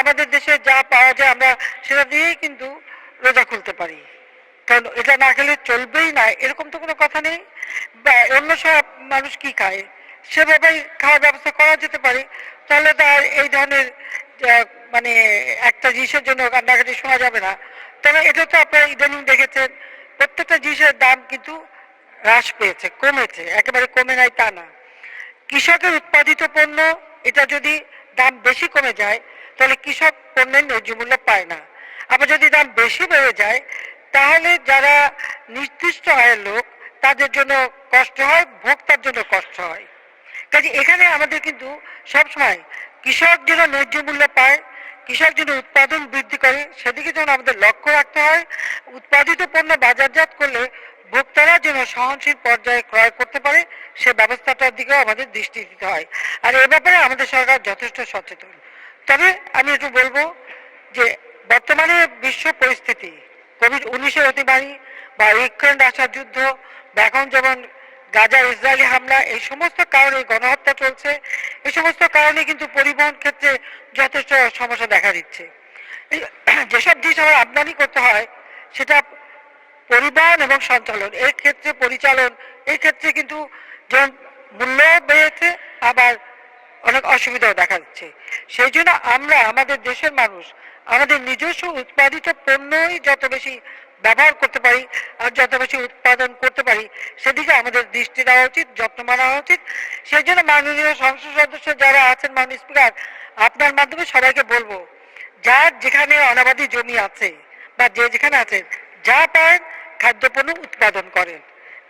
আমাদের দেশে যা পাওয়া যায় আমরা সেটা দিয়েই কিন্তু রোজা খুলতে পারি। কারণ এটা না খেলে চলবেই না, এরকম তো কোনো কথা নেই। বা অন্য সব মানুষ কি খায়? সেভাবেই খাওয়ার ব্যবস্থা করা যেতে পারে। তাহলে তো আর এই ধরনের মানে একটা জিনিসের জন্য কান্নাকাটি শোনা যাবে না। তবে এটা তো আপনারা ইদানিং দেখেছেন, প্রত্যেকটা জিনিসের দাম কিন্তু হ্রাস পেয়েছে, কমেছে, একেবারে কমে নাই তা না। কৃষকের উৎপাদিত পণ্য, এটা যদি দাম বেশি কমে যায় তাহলে কৃষক পণ্যের ন্যায্য মূল্য পায় না। আবার যদি দাম বেশি বেড়ে যায়, তাহলে যারা নির্দিষ্ট আয়ের লোক, তাদের জন্য কষ্ট হয়, ভোক্তার জন্য কষ্ট হয়। কাজে এখানে আমাদের কিন্তু সবসময় কৃষক যেন ন্যায্য মূল্য পায়, কৃষক যেন উৎপাদন বৃদ্ধি করে, সেদিকে যেন আমাদের লক্ষ্য রাখতে হয়। উৎপাদিত পণ্য বাজারজাত করলে ভোক্তারা যেন সহনশীল পর্যায়ে ক্রয় করতে পারে, সে ব্যবস্থাটার দিকেও আমাদের দৃষ্টি দিতে হয়। আর এ ব্যাপারে আমাদের সরকার যথেষ্ট সচেতন। তবে আমি একটু বলব যে বর্তমানে বিশ্ব পরিস্থিতি কোভিড উনিশের অতিমারি বা ইউক্রেন রাশিয়ার যুদ্ধ বা এখন যেমন গাজা, ইসরায়েলি হামলা, এই সমস্ত কারণে গণহত্যা চলছে। এই সমস্ত কারণে কিন্তু পরিবহন ক্ষেত্রে যথেষ্ট সমস্যা দেখা দিচ্ছে। যেসব জিনিস আমার আমদানি করতে হয়, সেটা পরিবহন এবং সঞ্চালন এই ক্ষেত্রে পরিচালন এই ক্ষেত্রে কিন্তু যেমন মূল্য বেড়েছে, আবার অনেক অসুবিধাও দেখা যাচ্ছে সেই জন্য আমরা, আমাদের দেশের মানুষ, আমাদের নিজস্ব উৎপাদিত পণ্যই যত বেশি ব্যবহার করতে পারি আর যত বেশি উৎপাদন করতে পারি, সেদিকে আমাদের দৃষ্টি দেওয়া উচিত, যত্ন মানা উচিত। সেই জন্য মাননীয় সংসদ সদস্য যারা আছেন, মাননীয় স্পিকার, আপনার মাধ্যমে সবাইকে বলব যার যেখানে অনাবাদী জমি আছে বা যে যেখানে আছেন, যা পারেন খাদ্যপণ্য উৎপাদন করেন।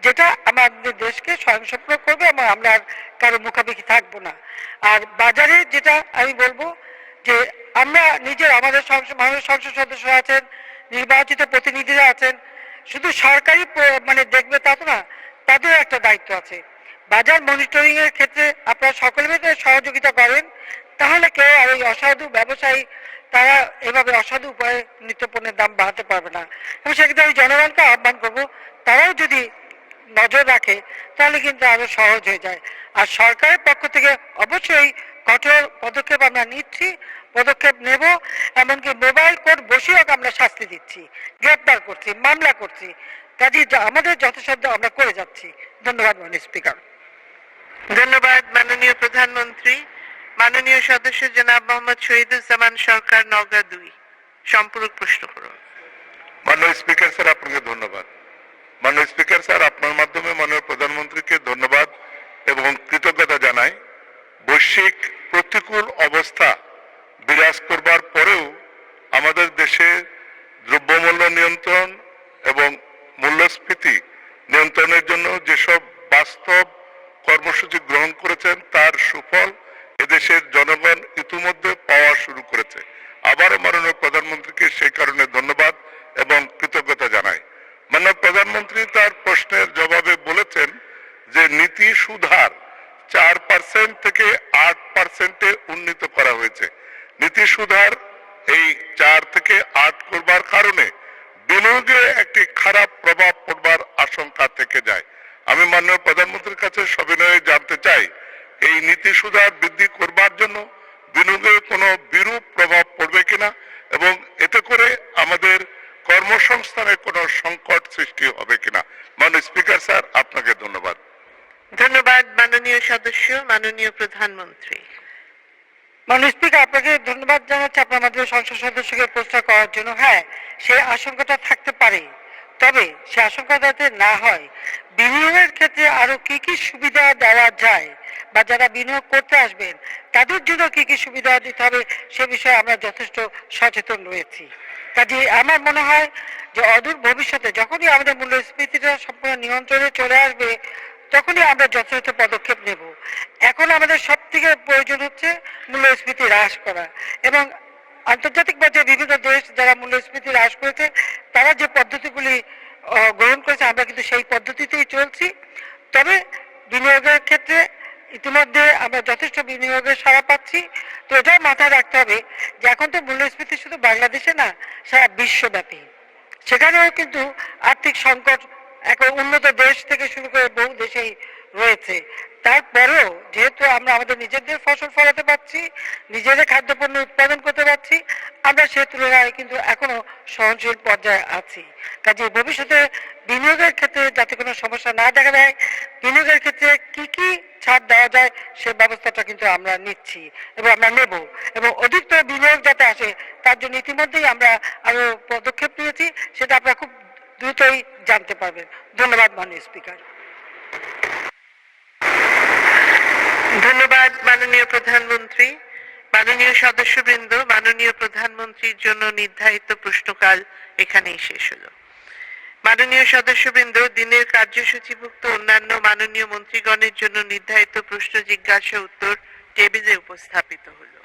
যেটা আমাদের দেশকে স্বয়ংসম্পূর্ণ করবে, এবং আমরা আর কারও মুখাপেক্ষি থাকব না। আর বাজারে যেটা আমি বলব যে, আমরা নিজের আমাদের মাননীয় সংসদ সদস্য আছেন, নির্বাচিত প্রতিনিধিরা আছেন, শুধু সরকারি মানে দেখবে তা না, তাদের একটা দায়িত্ব আছে। বাজার মনিটরিং এর ক্ষেত্রে আপনারা সকলে মিলে সহযোগিতা করেন, তাহলে কেউ আর ওই অসাধু ব্যবসায়ী, তারা এভাবে অসাধু উপায়ে নিত্যপণ্যের দাম বাড়াতে পারবে না। এবং সেক্ষেত্রে আমি জনগণকে আহ্বান করব, তারাও যদি নজর রাখে তাহলে কিন্তু আরও সহজ হয়ে যায়। আর সরকারের পক্ষ থেকে অবশ্যই কঠোর পদক্ষেপ আমরা নিচ্ছি পদক্ষেপ নেব এমনকি মোবাইল কোর্ট বসেও আমরা শাস্তি দিচ্ছি গ্রেপ্তার করছি মামলা করছি। কাজে আমাদের যথাসাধ্য আমরা করে যাচ্ছি। ধন্যবাদ মাননীয় স্পিকার। ধন্যবাদ মাননীয় প্রধানমন্ত্রী। মাননীয় সদস্য জনাব মোহাম্মদ শহীদুজ্জামান সরকার নওগাঁ দুই। সম্পূরক প্রশ্ন করুন। মাননীয় স্পিকার স্যার আপনাকে ধন্যবাদ। মাননীয় স্পিকার স্যার, আপনার মাধ্যমে মাননীয় প্রধানমন্ত্রীকে ধন্যবাদ এবং কৃতজ্ঞতা জানাই। বৈশ্বিক প্রতিকূল অবস্থা বিরাজ করবার পরেও আমাদের দেশে দ্রব্যমূল্য নিয়ন্ত্রণ এবং মূল্যস্ফীতি নিয়ন্ত্রণের জন্য যেসব বাস্তব কর্মসূচি গ্রহণ করেছেন, তার সুফল এদেশের জনগণ ইতিমধ্যে পাওয়া শুরু করেছে। আবারও মাননীয় প্রধানমন্ত্রীকে সেই কারণে ধন্যবাদ এবং কৃতজ্ঞতা জানাই মাননীয় প্রধানমন্ত্রী তার প্রশ্নের জবাবে বলেছেন যে নীতি সুধার চার পার্সেন্ট থেকে আট পার্সেন্টে উন্নীত করা হয়েছে। নীতি সুধার এই চার থেকে আট করবার কারণে বিনিয়োগে একটি খারাপ প্রভাব পড়বার আশঙ্কা থেকে যায়। আমি মাননীয় প্রধানমন্ত্রীর কাছে সবিনয়ে জানতে চাই, এই নীতি সুধার বৃদ্ধি করবার জন্য বিনিয়োগে কোনো বিরূপ প্রভাব পড়বে কিনা এবং এতে করে আমাদের কর্মসংস্থানে কোনো সংকট সৃষ্টি হবে কিনা? মাননীয় স্পিকার স্যার, আপনাকে ধন্যবাদ। ধন্যবাদ মাননীয় সদস্য, মাননীয় প্রধানমন্ত্রী। মাননীয় স্পিকার, আপনাকে ধন্যবাদ জানাচ্ছি আপনার মাধ্যমে সংসদ সদস্যকে প্রশ্ন করার জন্য। হ্যাঁ সেই আশঙ্কাটা থাকতে পারে, তবে সে আশঙ্কা যাতে না হয়, বিনিয়োগের ক্ষেত্রে আরও কি কি সুবিধা দেওয়া যায় বা যারা বিনিয়োগ করতে আসবেন, তাদের জন্য কি কি সুবিধা দিতে হবে সে বিষয়ে আমরা যথেষ্ট সচেতন রয়েছি। কাজে আমার মনে হয় যে অদূর ভবিষ্যতে যখনই আমাদের মূল্যস্ফীতিটা সম্পূর্ণ নিয়ন্ত্রণে চলে আসবে তখনই আমরা যথাযথ পদক্ষেপ নেব। এখন আমাদের সব থেকে প্রয়োজন হচ্ছে মূল্যস্ফীতি হ্রাস করা এবং আন্তর্জাতিক পর্যায়ে বিভিন্ন দেশ যারা মূল্যস্ফীতি হ্রাস করেছে, তারা যে পদ্ধতিগুলি গ্রহণ করেছে, আমরা কিন্তু সেই পদ্ধতিতেই চলছি। তবে বিনিয়োগের ক্ষেত্রে ইতিমধ্যে আমরা যথেষ্ট বিনিয়োগের সাড়া পাচ্ছি। তো এটাও মাথায় রাখতে হবে যে এখন তো মূল্যস্ফীতি শুধু বাংলাদেশে না, সারা বিশ্বব্যাপী। সেখানেও কিন্তু আর্থিক সংকট এক উন্নত দেশ থেকে শুরু করে বহু দেশেই রয়েছে। তারপরেও যেহেতু আমরা আমাদের নিজেদের ফসল ফলাতে পারছি, নিজেদের খাদ্যপণ্য উৎপাদন করতে পারছি, আমরা সে তুলনায় কিন্তু এখনও সহনশীল পর্যায়ে আছি। কাজে ভবিষ্যতে বিনিয়োগের ক্ষেত্রে যাতে কোনো সমস্যা না দেখা দেয়, বিনিয়োগের ক্ষেত্রে কি কি ছাড় দেওয়া যায় সে ব্যবস্থাটা কিন্তু আমরা নিচ্ছি এবং আমরা নেব এবং অধিকতর বিনিয়োগ যাতে আসে, তার জন্য ইতিমধ্যেই আমরা আরও পদক্ষেপ নিয়েছি। সেটা আপনারা খুব দ্রুতই জানতে পারবেন। ধন্যবাদ মাননীয় স্পিকার। ধন্যবাদ মাননীয় প্রধানমন্ত্রী। মাননীয় সদস্যবৃন্দ, মাননীয় প্রধানমন্ত্রীর জন্য নির্ধারিত প্রশ্নকাল এখানেই শেষ হলো। মাননীয় সদস্যবৃন্দ, দিনের কার্যসূচিভুক্ত অন্যান্য মাননীয় মন্ত্রীগণের জন্য নির্ধারিত প্রশ্ন জিজ্ঞাসা উত্তর টেবিলে উপস্থাপিত হলো।